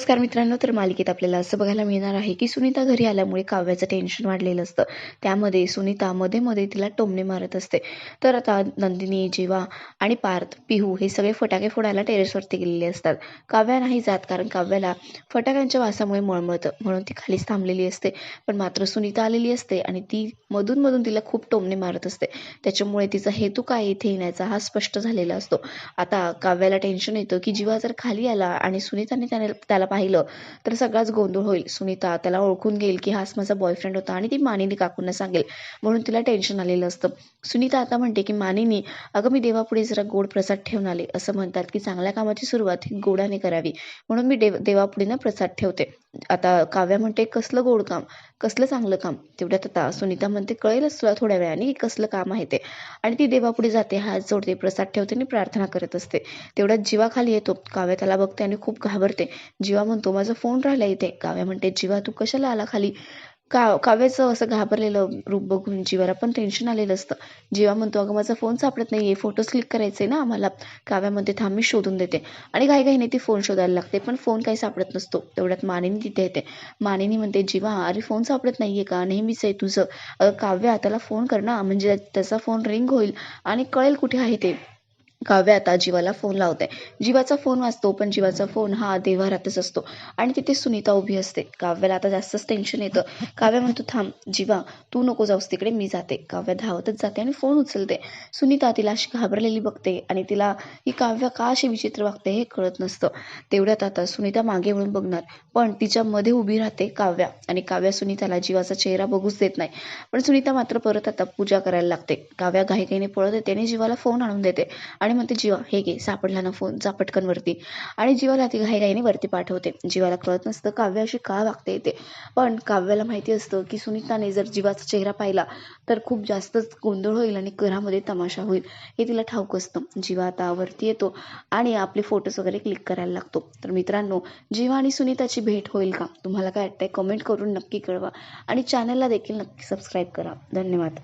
नमस्कार मित्रांनो तर मालिकेत आपल्याला असं बघायला मिळणार आहे की सुनीता घरी आल्यामुळे काव्याचं टेन्शन वाढलेलं असतं. त्यामध्ये सुनीता मध्ये मध्ये तिला टोमणे मारत असते. तर आता नंदिनी जीवा आणि पार्थ पिहू हे सगळे फटाके फोडायला टेरेसवरती गेलेले असतात. काव्या नाही जात कारण काव्याला फटाक्यांच्या वासामुळे मळमळतं. म्हणून ती खालीच थांबलेली असते. पण मात्र सुनीता आलेली असते आणि ती मधून मधून तिला खूप टोमणे मारत असते. त्याच्यामुळे तिचा हेतू काय इथे येण्याचा हा स्पष्ट झालेला असतो. आता काव्याला टेन्शन येतं की जीवा जर खाली आला आणि सुनीताने त्याने त्याला पाहिलं तर सगळाच गोंधळ होईल. सुनीता त्याला ओळखून घेईल की हाच माझा बॉयफ्रेंड होता आणि ती मानिनी काकूंना सांगेल. म्हणून तिला टेन्शन आलेलं असतं. सुनीता आता म्हणते की मानिनी अगं मी देवापुढे जरा गोड प्रसाद ठेवून आले. असं म्हणतात की चांगल्या कामाची सुरुवात ही गोडाने करावी. म्हणून मी देव देवापुढे ना प्रसाद ठेवते. आता काव्या म्हणते कसलं गोड काम कसलं चांगलं काम. तेवढ्यात आता सुनीता म्हणते कळेलच तुला थोड्या वेळाने की कसलं काम आहे ते. आणि ती देवापुढे जाते हात जोडते प्रसाद ठेवते आणि प्रार्थना करत असते. तेवढ्यात जीवा खाली येतो. काव्या त्याला बघते आणि खूप घाबरते. जीवा म्हणतो माझा फोन राहिला इथे. काव्या म्हणते जीवा तू कशाला आला खाली? का काव्याचं असं घाबरलेलं रूप बघून जीवाला पण टेन्शन आलेलं असतं. जीवा म्हणतो अगं माझा फोन सापडत नाही आहे फोटोज क्लिक करायचे ना आम्हाला. काव्यामध्ये थांब मी शोधून देते. आणि काही काही ती फोन शोधायला लागते पण फोन काही सापडत नसतो. तेवढ्यात मानिनी तिथे येते. मानिनी म्हणते जीवा अरे फोन सापडत नाही आहे का? नेहमीच आहे तुझं. काव्या त्याला फोन कर ना. म्हणजे त्याचा फोन रिंग होईल आणि कळेल कुठे आहे ते. काव्य आता जीवाला फोन लावते जीवाचा फोन वाजतो पण जीवाचा फोन हा देवारातच असतो. आणि तिथे सुनीता उभी असते. काव्याला आता जास्तच टेन्शन येतं. काव्य म्हणतो थांब जीवा तू नको जाऊस तिकडे मी जाते. काव्य धावतच जाते आणि फोन उचलते. सुनीता तिला अशी घाबरलेली बघते आणि तिला ही काव्य का अशी विचित्र वागते हे कळत नसतं. तेवढ्यात आता सुनीता मागे वळून बघणार. पण तिच्या मध्ये उभी राहते काव्या आणि काव्या सुनीताला जीवाचा चेहरा बघूच देत नाही. पण सुनीता मात्र परत आता पूजा करायला लागते. काव्या घाईघाईने पळत येते आणि जीवाला फोन आणून देते. आणि म्हणते जीवा हे घे सापडला ना फोन जा पटकन वरती. आणि जीवाला ती घाईघाईने वरती पाठवते. जीवाला कळत नसतं काव्य अशी का वागते येते पण काव्याला माहिती असतं की सुनीताने जर जीवाचा चेहरा पाहिला तर खूप जास्तच गोंधळ होईल आणि घरामध्ये तमाशा होईल. हे तिला ठाऊक असतं. जीवा आता वरती येतो आणि आपले फोटोज वगैरे क्लिक करायला लागतो. तर मित्रांनो जीवा आणि सुनीताची भेट होईल का? तुम्हाला काय वाटतंय? कमेंट करून नक्की कळवा. आणि चॅनलला देखील नक्की सबस्क्राईब करा. धन्यवाद.